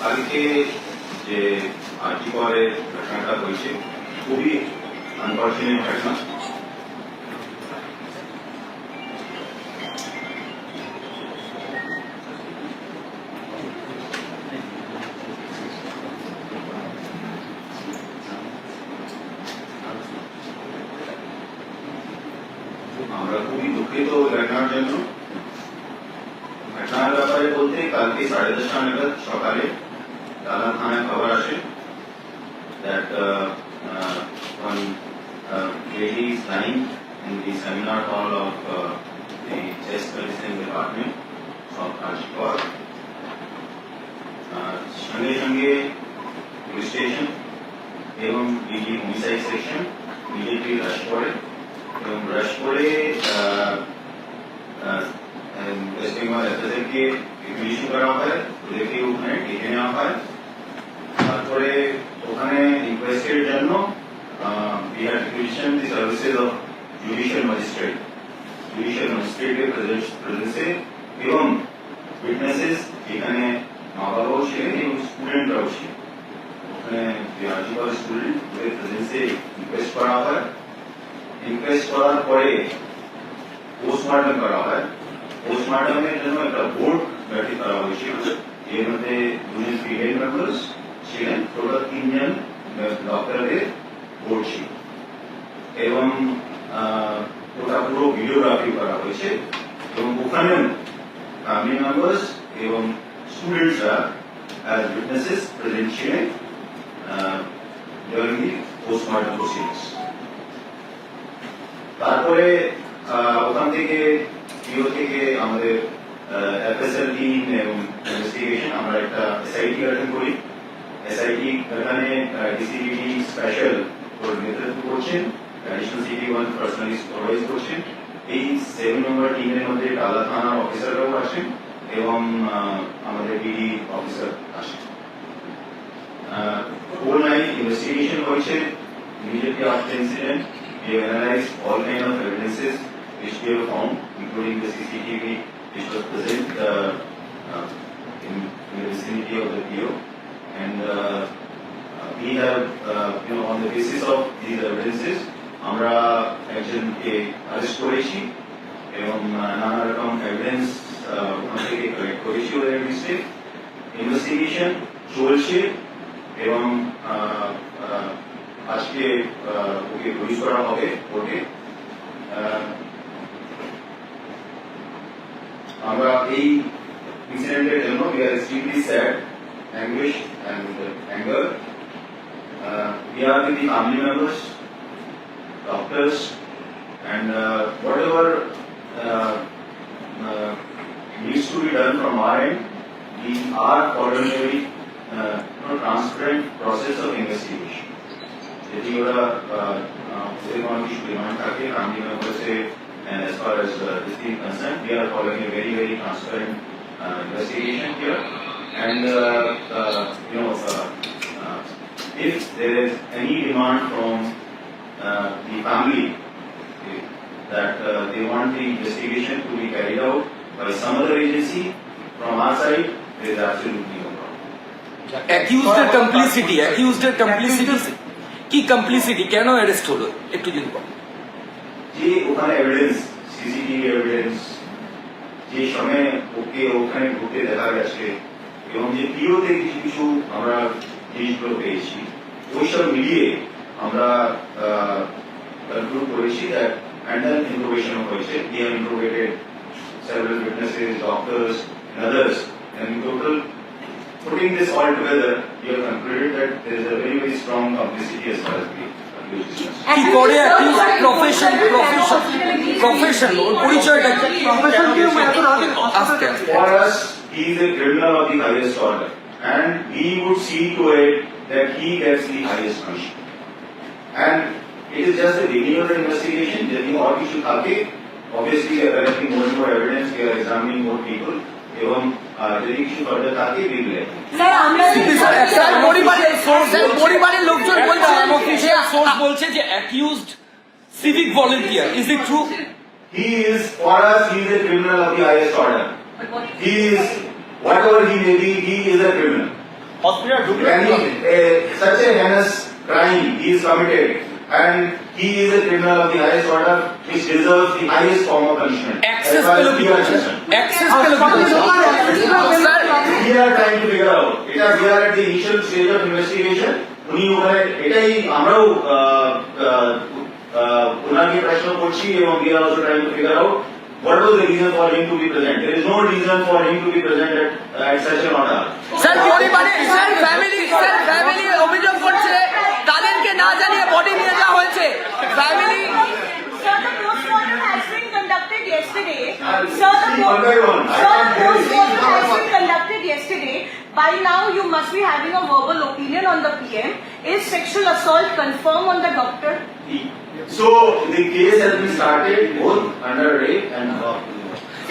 কালকে যে করে ঘটনাটা হয়েছে, খুবই আনফর্চুনেট ঘটনা। আমরা খুবই দুঃখিত ঘটনার জন্য। ঘটনার ব্যাপারে বলতে কালকে সাড়ে দশটা নাগাদ সকালে Kalam Khan Kawarashi that uh, uh, one uh, lady is lying in the seminar hall of uh, the chest medicine department of Kashipur. संगे संगे पुलिस स्टेशन एवं डीजी होमसाइड सेक्शन डीजीपी रशकोड़े एवं रशकोड़े वेस्ट बंगाल एफएसएल के exhibition करा हुआ है देखिए वो है डीजे यहाँ पर petitioned the services of judicial magistrate. judicial magistrate এর প্রেজেন্সে এবং উইটনেসেস এখানে মা বাবাও ছিলেন এবং স্টুডেন্টরাও ছিলেন ওখানে আর্জিকল স্টুডেন্ট ওদের প্রেজেন্সে রিকোয়েস্ট করা হয় রিকোয়েস্ট করার পরে পোস্টমর্টম করা হয় পোস্টমর্টমের জন্য একটা বোর্ড গঠিত করা হয়েছিল এর মধ্যে দুজন ফিমেল মেম্বার্স ছিলেন টোটাল তিনজন ডক্টরদের বোর্ড ছিল এবং ওটা পুরো ভিডিওগ্রাফি করা হয়েছে। এবং ওখানে ফ্যামিলি মেম্বার্স এবং স্টুডেন্টসরা অ্যাজ উইটনেসেস প্রেজেন্ট ছিলেন ডিউরিং দি পোস্টমর্টম প্রসিডিংস তারপরে ওখান থেকে পিও থেকে আমাদের এফএসএল টিম এবং ইনভেস্টিগেশন আমরা একটা এসআইটি গঠন করি। এসআইটি এখানে ডিসিবিডি স্পেশাল নেতৃত্ব করছেন। Additional city one personally supervise করছেন এই সেভেন নম্বর টিমের মধ্যে টালা থানার অফিসাররাও আছেন এবং আমাদের বিডি অফিসার আছেন whole night investigation হয়েছে immediately after incident we analyzed all kind of evidences which we have found including the CCTV which was present uh, uh, in, in the vicinity of the PO and uh, uh, we have uh, you know on the basis of these evidences আমরা একজনকে arrest করেছি এবং নানা রকম evidence ওখান থেকে collect করেছি ওদের এগেনস্টে ইনভেস্টিগেশন চলছে এবং আজকে ওকে রিলিজ করা হবে কোর্টে আমরা এই ইনসিডেন্টের জন্য we are extremely sad, anguished anger. Uh, we are with the family members, doctors, and uh, whatever uh, uh, needs to be done from our end, we are following a very uh, you know, transparent process of investigation. যদি ওরা uh, uh, ওদের কোনো কিছু demand থাকে family মেম্বার্সে and as far as uh, this thing concerned, we are following a very, very transparent uh, investigation here. And, uh, uh, you know, uh, uh, if there is any demand from uh, the family okay, that uh, they want the investigation to be carried out by some other agency, from our side, there is absolutely no problem. অ্যাকিউজডের complicity অ্যাকিউজডের complicity কি complicity কেন arrest হলো একটু যদি বলেন যে ওখানে এভিডেন্স সিসিটিভি এভিডেন্স যে সময় ওকে ওখানে ঘুরতে দেখা গেছে এবং যে পিওতে কিছু কিছু আমরা জিনিসগুলো পেয়েছি ওইসব মিলিয়ে আমরা কনক্লুড করেছি দ্যাট মেন্টাল ইনফরমেশন হয়েছে we have interrogated several witnesses, doctors, and others, and in total, putting this all together, we have concluded that there is a very, very strong complicity as far as the accused is concerned. কি করে accused profession profession profession ওর পরিচয়টা কি আস্তে আস্তে For us, he is a criminal of the highest order, and we would see to it that he gets the highest punishment. And it is just the beginning of the investigation. যদি और কিছু থাকে, obviously we are collecting more and more evidence, we are examining more people, এবং যদি কিছু further থাকে, we will. Sir আমরা পরিবারের লোকজন বলছে অফিসিয়াল সোর্স বলছে যে accused civic volunteer is it true He is, for us, he is a criminal of the highest order. He is, whatever he may be, he is a criminal. Hospital ঢুকলে When he, uh, such a heinous crime he is committed and he is a criminal of the highest order which deserves the highest form of punishment. Access As far পেল as কি we are বলছে concerned. Access পেল কি বলছে sir We are trying to figure out. এটা we are at the initial stage of investigation. উনি ওখানে এটাই আমরাও আহ, আহ, আহ, ওনাকে প্রশ্ন করছি এবং we are also trying to figure out what was the reason for him to be present. There is no reason for him to be present at, at such an order. Sir পরিবারে sir family sir family অভিযোগ করছে তাদেরকে না জানিয়ে body নিয়ে যাওয়া হয়েছে family Sir, the postmortem has been conducted yesterday. I'll Sir, the speak po- one by one. I Sir, can't the hear you. postmortem has been conducted yesterday. By now, you must be having a verbal opinion on the PM. Is sexual assault confirmed on the doctor? So the case has been started both under rape and uh,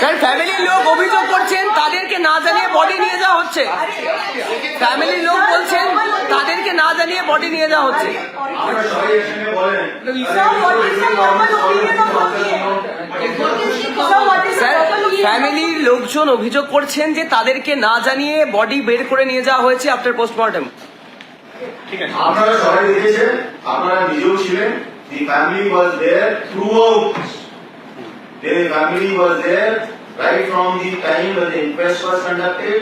Sir ফ্যামিলির লোক অভিযোগ করছেন, তাদেরকে না জানিয়ে body নিয়ে যাওয়া হচ্ছে। ফ্যামিলির লোক বলছেন, তাদেরকে না জানিয়ে বডি নিয়ে যাওয়া হচ্ছে। ফ্যামিলির লোকজন অভিযোগ করছেন যে তাদেরকে না জানিয়ে বডি বের করে নিয়ে যাওয়া হয়েছে আফটার পোস্টমর্টম আপনারা সবাই দেখেছেন, আপনারা নিজেও ছিলেন the family was there throughout their family was there right from the time when the inquest was conducted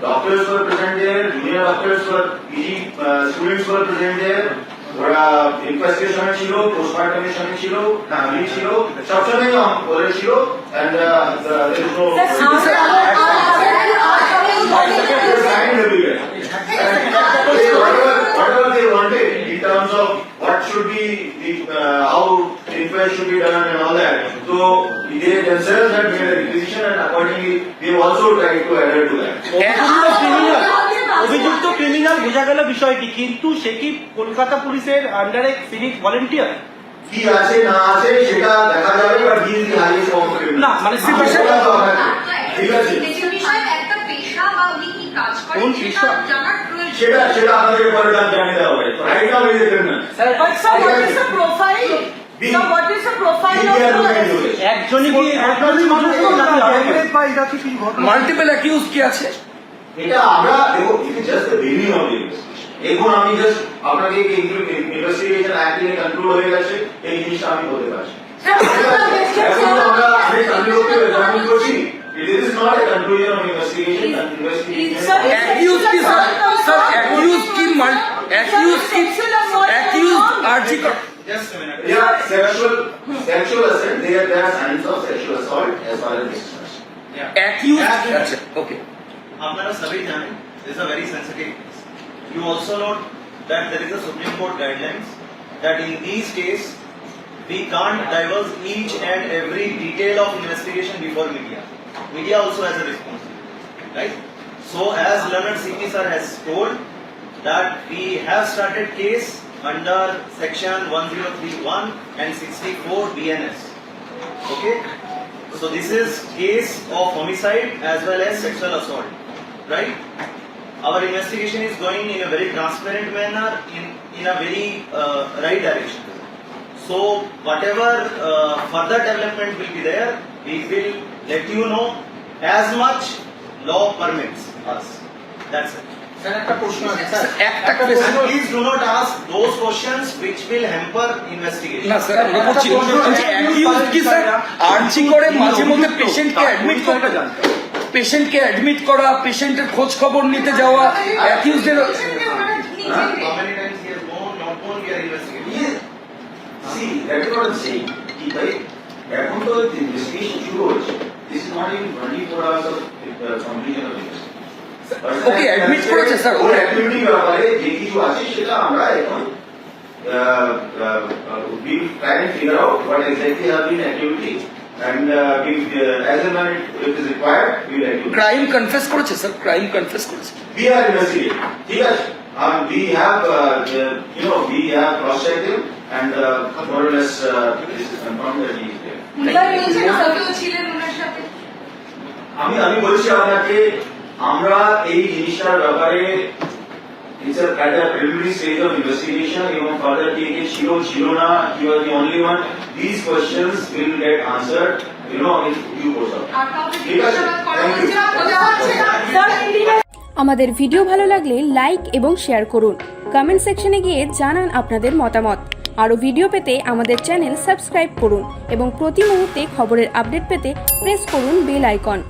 doctors were present there junior doctors were PG uh, students were present there ওরা ইনকোয়েস্টের ইনভেস্টিগেশনে ছিল পোস্টমর্টমের সময় ছিল family ছিল সবসময় ওদের ছিল and there is no signed everywhere. And they, whatever, whatever they wanted in terms of what should be the, uh, how the inquest should be done and all that. So they themselves had made a decision and accordingly we have also tried to adhere to that. অভিযুক্ত criminal অভিযুক্ত criminal বোঝা গেল বিষয়টি কিন্তু সে কি কলকাতা পুলিশের আন্ডারে civic volunteer কি আছে না আছে সেটা দেখা যাবে but he is the highest form of criminal না, মানে আপনাকে ঠিক আছে। বিষয়ে একটা পেশা বা উনি কি কাজ করেন কোন পেশা? সেটা সেটা আপনাদের পরে জানিয়ে দেওয়া হবে। Right now is a criminal But sir, what is the profile? We- Sir, what is the profile we of are looking the into it. একজনই কি একজনই অভিযুক্ত নাকি আরেকজন? মাল্টিপল অ্যাকিউজ কি আছে? এটা আমরা দেখো it is just the beginning of the এখন আমি জাস্ট আপনাকে ইনভেস্টিগেশন অ্যাক্ট নিয়ে কন্ট্রোল হয়ে গেছে এই জিনিসটা আমি বলতে পারছি এখন তো আমরা অনেক লোককে এক্সামিন করছি it is not a conclusion of investigation investigation Sir, accuse কি স্যার স্যার অ্যাকিউজ কি অ্যাকিউজ কি accuse RG Yeah, sexual, sexual assault, there, there are signs of sexual assault as far as this is concerned. Accuse আচ্ছা okay আপনারা সবাই জানেন this is a very sensitive case. You also note that there is a Supreme Court guidelines that in these cases we can't divulge each and every detail of investigation before media. Media also has a responsibility, right? So as Leonard CP sir has told that we have started case under section 1031 and 64 BNS. Okay? So this is case of homicide as well as sexual assault, right? Our investigation is going in a very transparent manner, in, in a very uh, right direction. So whatever uh, further development will be there, we will let you know as much law permits us. That's it. একটা And question please do not ask those questions which will hamper investigation. না sir আমরা করছি accused কি sir আর্জি করে মাঝে মধ্যে পেশেন্টকে অ্যাডমিট করতে পেশেন্টকে অ্যাডমিট করা পেশেন্টের খোঁজ খবর নিতে যাওয়া অ্যাকিউজদের এখন তো ইনভেস্টিগেশন শুরু হচ্ছে this is not in 24 hours of completion of Okay, admit করেছে, sir, ওর okay. অ্যাক্টিভিটি ব্যাপারে যে কিছু আছে সেটা আমরা এখন we try and figure out what exactly have been activity and uh, we uh, as and when it, it is required we will activate. Crime confess করেছে স্যার ক্রাইম কনফেস করেছে We are investigating. ঠিক আছে? Um, we have, uh, uh, you know, we have cross-checked him and uh, more or less uh, this is confirmed that he is there. ছিলেন ওনার সাথে আমি আমি বলছি আপনাকে আমরা এই জিনিসটার ব্যাপারে it's a at a preliminary stage of investigation এবং further ছিল ছিল না he was the only one. These questions will get answered you know in due course of you. the আমাদের ভিডিও ভালো লাগলে লাইক এবং শেয়ার করুন। কমেন্ট সেকশনে গিয়ে জানান আপনাদের মতামত। আরও ভিডিও পেতে আমাদের চ্যানেল সাবস্ক্রাইব করুন এবং প্রতি মুহূর্তে খবরের আপডেট পেতে প্রেস করুন বেল আইকন